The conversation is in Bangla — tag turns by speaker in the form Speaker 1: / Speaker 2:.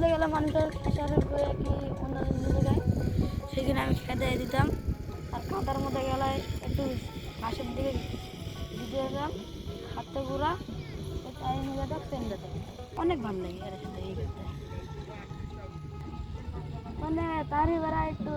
Speaker 1: চলে গেলে মানুষের প্রেশারের বয়ে কি অন্য জায়গায় সেখানে আমি খেতে দিতাম। আর কাঁদার মধ্যে গেলে একটু ঘাসের দিকে দিতে যেতাম হাতে ঘুরা তাই নিয়ে যেতাম পেন যেতাম অনেক ভালো লাগে এর সাথে এই করতে মানে তার এবার একটু